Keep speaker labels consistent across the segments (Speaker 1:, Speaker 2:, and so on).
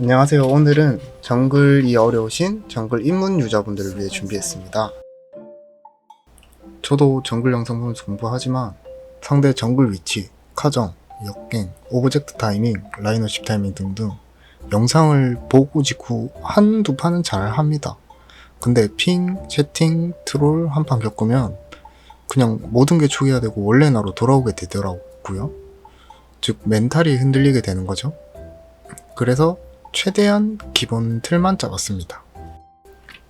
Speaker 1: 안녕하세요. 오늘은 정글이 어려우신 정글 입문 유저분들을 위해 준비했습니다. 저도 정글 영상 보면서 공부하지만 상대 정글 위치, 카정, 역갱, 오브젝트 타이밍, 라이너십 타이밍 등등 영상을 보고 직후 한두 판은 잘 합니다. 근데 핑, 채팅, 트롤 한 판 겪으면 그냥 모든 게 초기화 되고 원래 나로 돌아오게 되더라고요. 즉 멘탈이 흔들리게 되는 거죠. 그래서 최대한 기본 틀만 잡았습니다.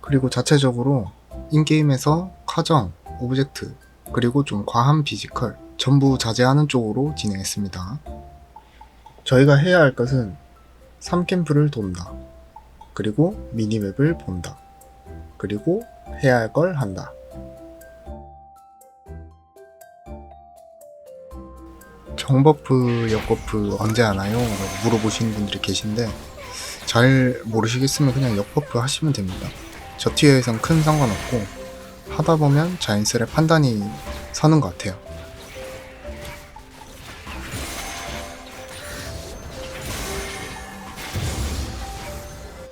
Speaker 1: 그리고 자체적으로 인게임에서 카정, 오브젝트, 그리고 좀 과한 피지컬 전부 자제하는 쪽으로 진행했습니다. 저희가 해야 할 것은 3캠프를 돈다. 그리고 미니맵을 본다. 그리고 해야 할 걸 한다. 정버프, 역버프 언제 하나요? 라고 물어보시는 분들이 계신데 잘 모르시겠으면 그냥 역버프 하시면 됩니다. 저 티어에선 큰 상관없고 하다 보면 자연스레 판단이 서는 것 같아요.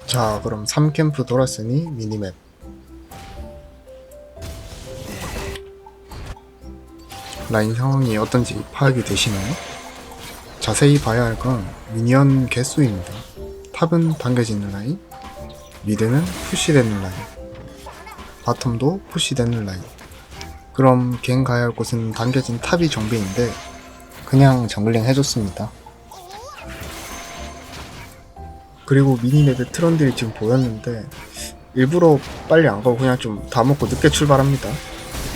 Speaker 1: 자, 그럼 3캠프 돌았으니 미니맵. 라인 상황이 어떤지 파악이 되시나요? 자세히 봐야 할 건 미니언 개수입니다. 탑은 당겨지는 라인, 미드는 푸시되는 라인, 바텀도 푸시되는 라인. 그럼 갱 가야 할 곳은 당겨진 탑이 정비인데 그냥 정글링 해줬습니다. 그리고 미니맵에 트런들이 지금 보였는데 일부러 빨리 안 가고 그냥 좀 다 먹고 늦게 출발합니다.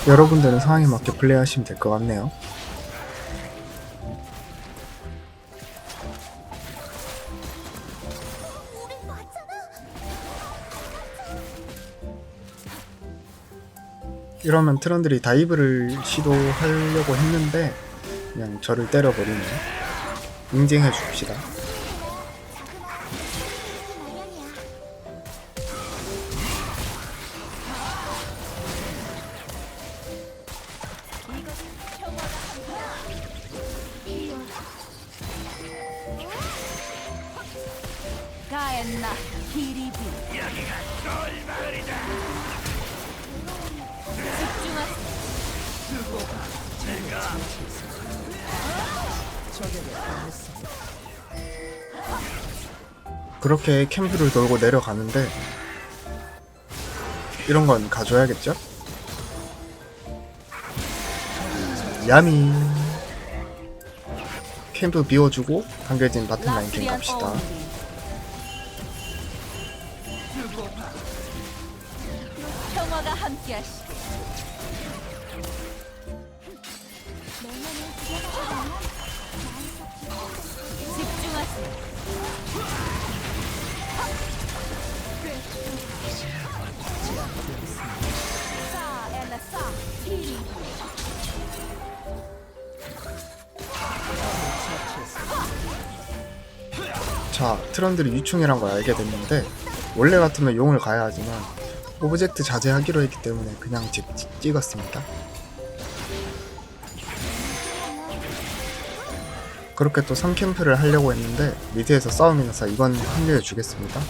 Speaker 1: 여러분들은 상황에 맞게 플레이하시면 될 것 같네요. 이러면 트런들이 다이브를 시도하려고 했는데 그냥 저를 때려버리네. 응징해 줍시다.
Speaker 2: 가엔나 기리비 집중하세요
Speaker 1: 그렇게 캠프를 돌고 내려가는데 이런 건 가져야겠죠? 야미 캠프 비워주고 당겨진 바텀라인 갱
Speaker 2: 라스리안
Speaker 1: 갑시다.
Speaker 2: 평화가 함께하시
Speaker 1: 자 트런들이 유충이란 걸 알게 됐는데 원래 같으면 용을 가야 하지만 오브젝트 자제하기로 했기 때문에 그냥 찍, 찍- 찍었습니다 그렇게 또 3캠프를 하려고 했는데 미드에서 싸움이 나서 이건 합류해 주겠습니다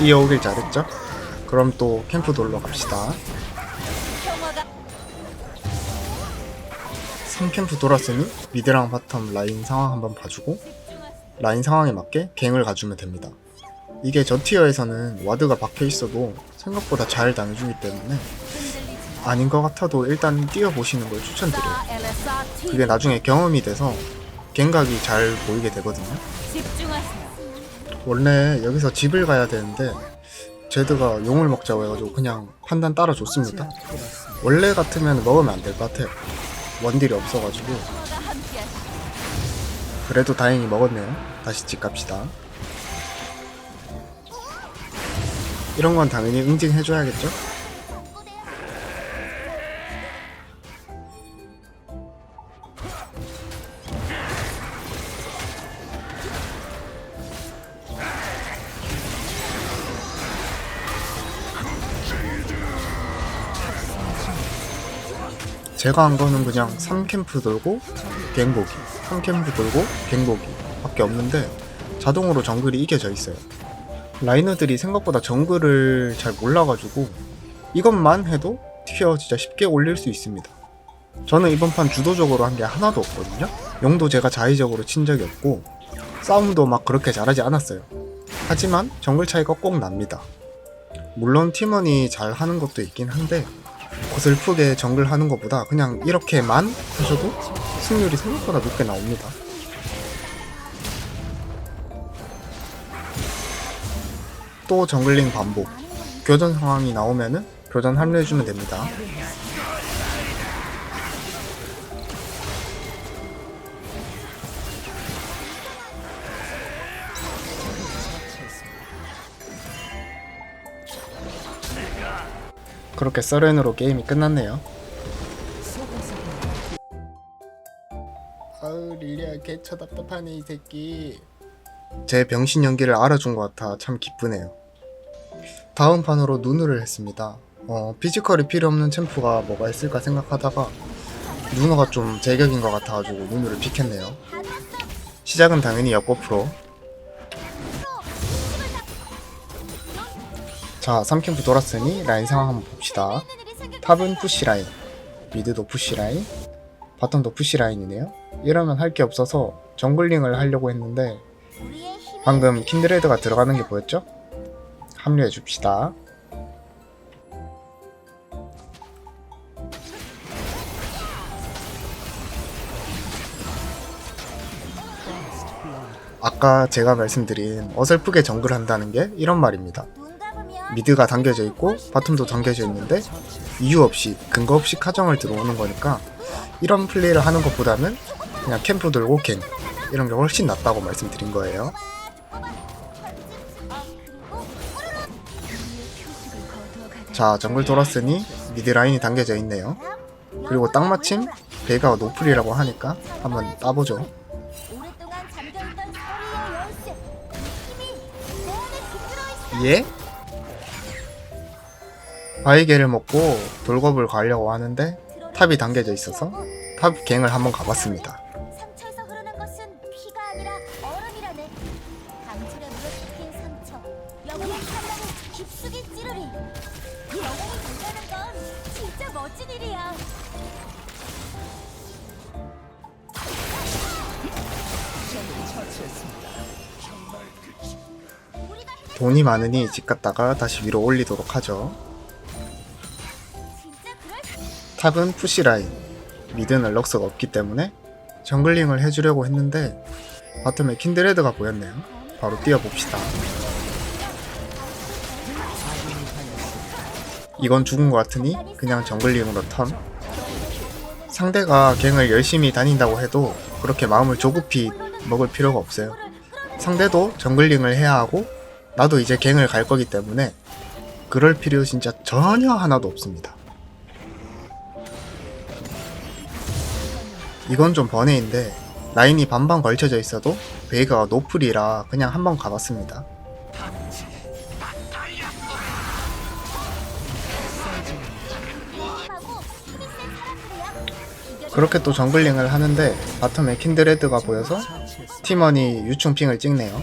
Speaker 1: 뛰어오길 잘했죠? 그럼 또 캠프 놀러 갑시다
Speaker 2: 평화가
Speaker 1: 3캠프 돌았으니 미드랑 바텀 라인 상황 한번 봐주고 라인 상황에 맞게 갱을 가주면 됩니다. 이게 저 티어에서는 와드가 박혀 있어도 생각보다 잘 당해주기 때문에 아닌 것 같아도 일단 뛰어보시는 걸 추천드려요. 그게 나중에 경험이 돼서 갱각이 잘 보이게 되거든요. 원래 여기서 집을 가야 되는데 제드가 용을 먹자고 해가지고 그냥 판단 따라줬습니다. 원래 같으면 먹으면 안 될 것 같아요. 원딜이 없어가지고 그래도 다행히 먹었네요. 다시 집 갑시다. 이런 건 당연히 응징해줘야겠죠? 제가 한 거는 그냥 3캠프 돌고 갱보기. 3캠프 돌고 갱보기 밖에 없는데 자동으로 정글이 이겨져 있어요. 라이너들이 생각보다 정글을 잘 몰라가지고 이것만 해도 티어 진짜 쉽게 올릴 수 있습니다. 저는 이번 판 주도적으로 한 게 하나도 없거든요. 용도 제가 자의적으로 친 적이 없고 싸움도 막 그렇게 잘하지 않았어요. 하지만 정글 차이가 꼭 납니다. 물론 팀원이 잘 하는 것도 있긴 한데 고슬프게 정글 하는 것보다 그냥 이렇게만 하셔도 승률이 생각보다 높게 나옵니다. 또 정글링 반복. 교전 상황이 나오면은 교전 합류해주면 됩니다. 그렇게 서렌으로 게임이 끝났네요. 아우 릴리야 개처 답답하네 이 새끼. 제 병신 연기를 알아준 것 같아 참 기쁘네요. 다음 판으로 누누를 했습니다. 어 피지컬이 필요 없는 챔프가 뭐가 있을까 생각하다가 누누가 좀 제격인 것 같아가지고 누누를 픽했네요. 시작은 당연히 역고 프로. 자 3캠프 돌았으니 라인 상황 한번 봅시다. 탑은 푸시 라인, 미드도 푸시 라인, 바텀도 푸시 라인이네요. 이러면 할 게 없어서 정글링을 하려고 했는데 방금 킨드레드가 들어가는 게 보였죠? 합류해 줍시다. 아까 제가 말씀드린 어설프게 정글 한다는 게 이런 말입니다. 미드가 당겨져 있고 바텀도 당겨져 있는데 이유 없이 근거 없이 카정을 들어오는 거니까 이런 플레이를 하는 것보다는 그냥 캠프 들고 갱 이런 게 훨씬 낫다고 말씀드린 거예요. 자 정글 돌았으니 미드 라인이 당겨져 있네요. 그리고 딱 마침 배가 노플이라고 하니까 한번 따보죠. 예? 바이게를 먹고 돌겁을 가려고 하는데 탑이 당겨져 있어서 탑 갱을 한번 가봤습니다. 돈이 많으니 집 갔다가 다시 위로 올리도록 하죠. 탑은 푸시 라인, 미드는 럭스가 없기 때문에 정글링을 해주려고 했는데 바텀에 킨드레드가 보였네요. 바로 뛰어봅시다. 이건 죽은 것 같으니 그냥 정글링으로 턴. 상대가 갱을 열심히 다닌다고 해도 그렇게 마음을 조급히 먹을 필요가 없어요. 상대도 정글링을 해야 하고 나도 이제 갱을 갈 거기 때문에 그럴 필요 진짜 전혀 하나도 없습니다. 이건 좀 번외인데 라인이 반반 걸쳐져 있어도 베이가가 노플이라 그냥 한번 가봤습니다. 그렇게 또 정글링을 하는데 바텀에 킨드레드가 보여서 팀원이 유충핑을 찍네요.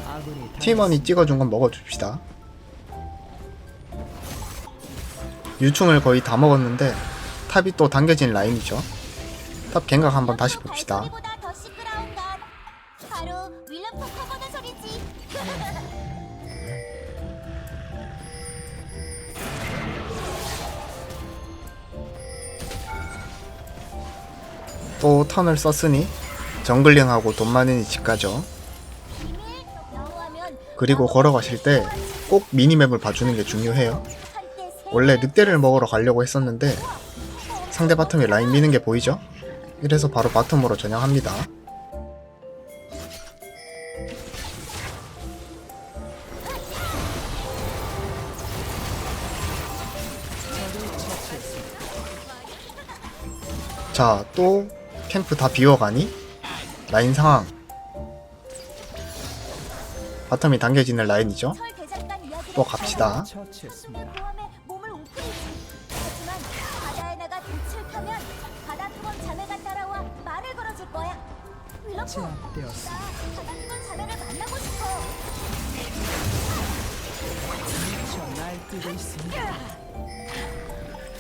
Speaker 1: 팀원이 찍어준 건 먹어줍시다. 유충을 거의 다 먹었는데 탑이 또 당겨진 라인이죠. 탑 갱각 한번 다시 봅시다. 또 턴을 썼으니 정글링하고 돈 많으니 집 가죠. 그리고 걸어가실 때 꼭 미니맵을 봐주는 게 중요해요. 원래 늑대를 먹으러 가려고 했었는데 상대 바텀에 라인 미는 게 보이죠? 이래서 바로 바텀으로 전향합니다. 자, 또 캠프 다 비워가니? 라인 상황. 바텀이 당겨지는 라인이죠? 또 갑시다.
Speaker 3: 만나고 싶어.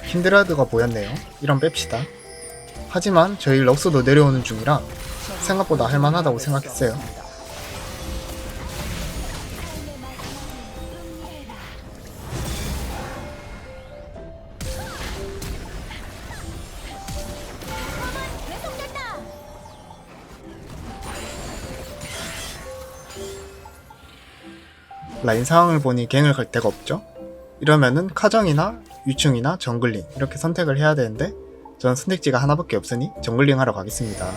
Speaker 1: 킨드라드가 보였네요. 이런 뺍시다. 하지만 저희 럭스도 내려오는 중이라 생각보다 할만하다고 생각했어요. 라인 상황을 보니 갱을 갈 데가 없죠? 이러면은 카정이나 유충이나 정글링 이렇게 선택을 해야 되는데 전 선택지가 하나밖에 없으니 정글링 하러 가겠습니다.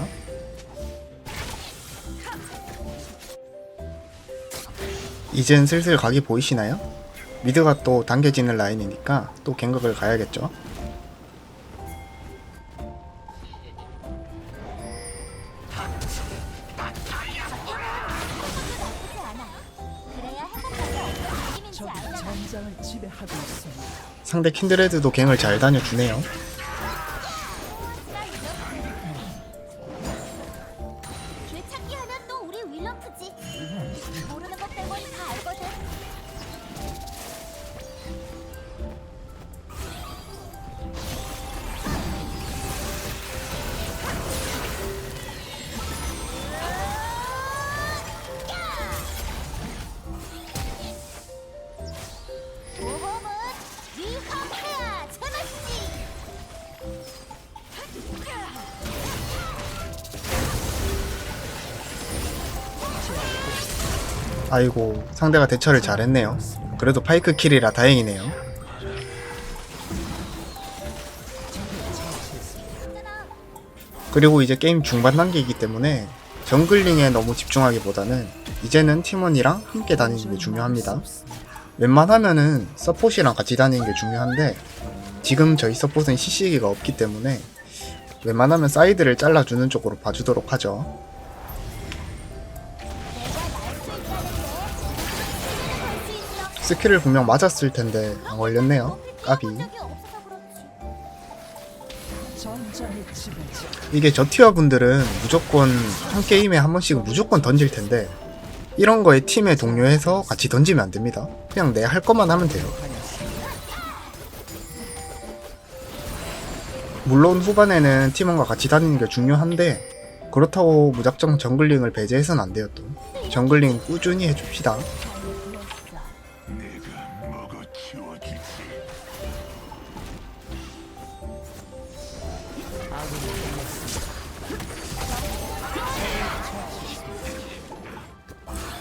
Speaker 1: 이젠 슬슬 각이 보이시나요? 미드가 또 당겨지는 라인이니까 또 갱각을 가야겠죠? 상대 킨드레드도 갱을 잘 다녀주네요. 아이고 상대가 대처를 잘했네요. 그래도 파이크 킬이라 다행이네요. 그리고 이제 게임 중반 단계이기 때문에 정글링에 너무 집중하기보다는 이제는 팀원이랑 함께 다니는 게 중요합니다. 웬만하면은 서폿이랑 같이 다니는 게 중요한데 지금 저희 서폿은 CC기가 없기 때문에 웬만하면 사이드를 잘라주는 쪽으로 봐주도록 하죠. 스킬을 분명 맞았을 텐데 안 걸렸네요. 까비. 이게 저 티어 분들은 무조건 한 게임에 한 번씩 무조건 던질 텐데 이런 거에 팀에 동료해서 같이 던지면 안 됩니다. 그냥 내 할 것만 하면 돼요. 물론 후반에는 팀원과 같이 다니는 게 중요한데 그렇다고 무작정 정글링을 배제해서는 안 돼요 또. 정글링 꾸준히 해줍시다.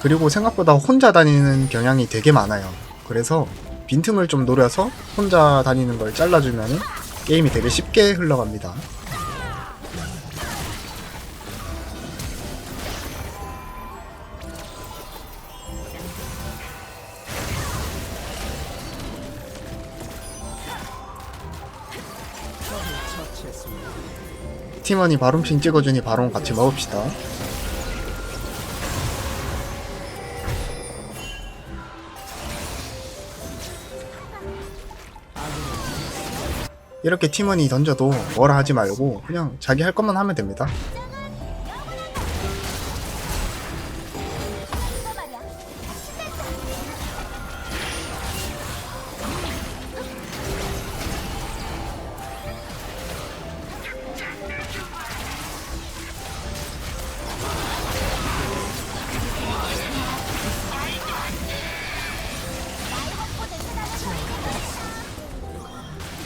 Speaker 1: 그리고 생각보다 혼자 다니는 경향이 되게 많아요. 그래서 빈틈을 좀 노려서 혼자 다니는 걸 잘라주면 게임이 되게 쉽게 흘러갑니다. 팀원이 바론핀 찍어주니 바론 같이 먹읍시다. 이렇게 팀원이 던져도 뭐라 하지 말고 그냥 자기 할 것만 하면 됩니다.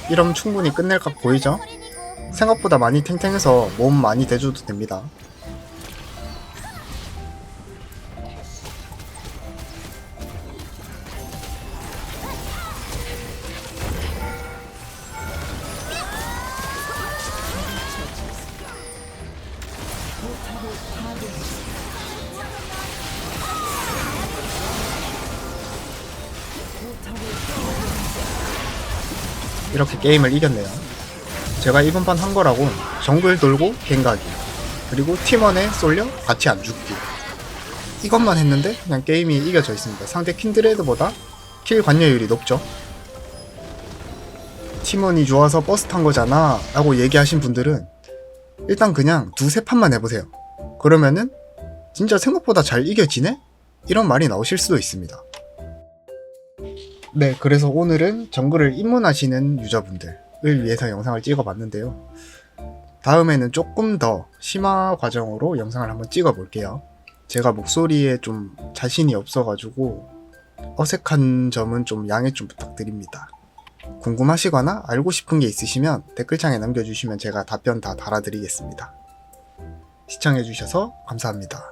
Speaker 1: 이러면 충분히 끝낼 각 보이죠? 생각보다 많이 탱탱해서 몸 많이 대줘도 됩니다. 이렇게 게임을 이겼네요. 제가 이번 판 한 거라고 정글 돌고 갱가기 그리고 팀원에 쏠려 같이 안 죽기 이것만 했는데 그냥 게임이 이겨져 있습니다. 상대 킨드레드보다 킬 관여율이 높죠. 팀원이 좋아서 버스 탄 거잖아 라고 얘기하신 분들은 일단 그냥 두세 판만 해보세요. 그러면은 진짜 생각보다 잘 이겨지네? 이런 말이 나오실 수도 있습니다. 네, 그래서 오늘은 정글을 입문하시는 유저분들을 위해서 영상을 찍어봤는데요. 다음에는 조금 더 심화 과정으로 영상을 한번 찍어볼게요. 제가 목소리에 좀 자신이 없어가지고 어색한 점은 좀 양해 좀 부탁드립니다. 궁금하시거나 알고 싶은 게 있으시면 댓글창에 남겨주시면 제가 답변 다 달아드리겠습니다. 시청해주셔서 감사합니다.